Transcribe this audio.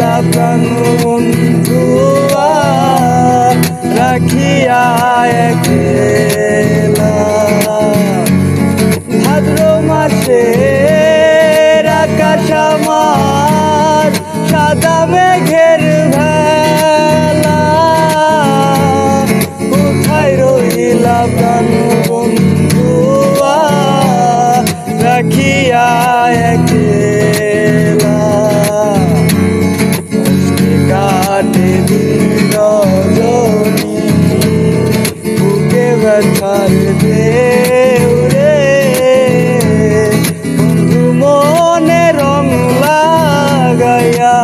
লাগান বন্ধু রাখিয়া একলা। ভাদ্র মাসে আকাশ আমার, সাদা মেঘের ভেলা। কোথায় রহিলা প্রাণ বন্ধু রাখি কাটে রজনী বুকে ব্যথার দেউ রে বন্ধু মনে রং লাগাইয়া